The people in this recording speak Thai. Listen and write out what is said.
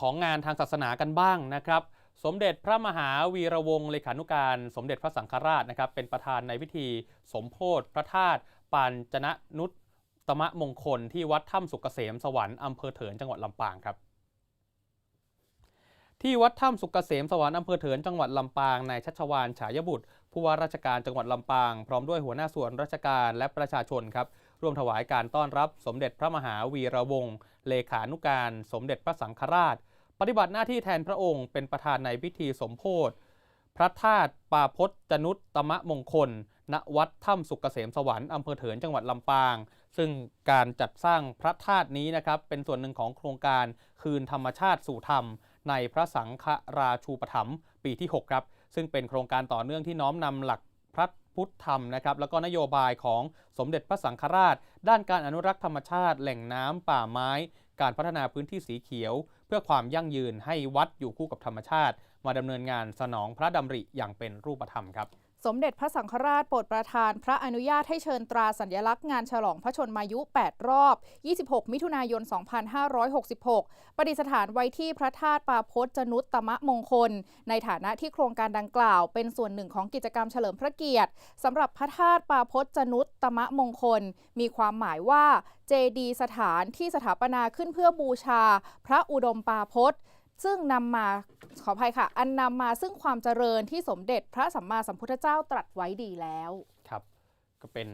ของงานทางศาสนากันบ้างนะครับ สมเด็จพระมหาวีระวงศ์เลขานุการ สมเด็จพระสังฆราชนะครับเป็นประธานในพิธีสมโพธิพระธาตุปานจนะนุตตมะมงคลที่วัดถ้ำสุกเกษมสวรรค์อำเภอเถินจังหวัดลำปางครับที่วัดถ้ำสุกเกษมสวรรค์อำเภอเถินจังหวัดลำปางนายชัชวานฉายบุตร ผู้ว่าราชการจังหวัดลำปาง พร้อมด้วยหัวหน้าส่วนราชการและประชาชนครับ ร่วมถวายการต้อนรับสมเด็จพระมหาวีระวงศ์เลขานุการ สมเด็จพระสังฆราช ปฏิบัติหน้าที่แทนพระองค์เป็นประธานในพิธีสมโพธิพระธาตุปาพจจนุตตมะมงคล ณวัดถ้ำสุกเกษมสวรรค์อำเภอเถินจังหวัดลำปาง ซึ่งการจัดสร้างพระธาตุนี้นะครับ เป็นส่วนหนึ่งของโครงการคืนธรรมชาติสู่ธรรม ในพระสังฆราชูปถัมภ์ปีที่ 6 ครับ ซึ่งเป็นโครงการต่อเนื่องที่น้อมนำหลักพระ พุทธธรรมนะครับแล้วก็นโยบายของสมเด็จพระสังฆราช ด้านการอนุรักษ์ธรรมชาติ แหล่งน้ำป่าไม้ การพัฒนาพื้นที่สีเขียว เพื่อความยั่งยืนให้วัดอยู่คู่กับธรรมชาติ มาดำเนินงานสนองพระดำริอย่างเป็นรูปธรรมครับ สมเด็จพระสังฆราชโปรดประทานพระอนุญาตให้เชิญตราสัญลักษณ์งานฉลองพระชนมายุ 8 รอบ 26 มิถุนายน 2566 ประดิษฐานไว้ที่พระธาตุปาพจนุตตมะมงคล ในฐานะที่โครงการดังกล่าว เป็นส่วนหนึ่งของกิจกรรมเฉลิมพระเกียรติสำหรับพระธาตุปาพจนุตตมะมงคล มีความหมายว่าเจดีสถานที่สถาปนาขึ้นเพื่อบูชา พระอุดมปาพจน์ ซึ่งนำมาขออภัยค่ะ อันนำมาซึ่งความเจริญที่สมเด็จพระสัมมาสัมพุทธเจ้าตรัสไว้ดีแล้ว ครับ ก็เป็น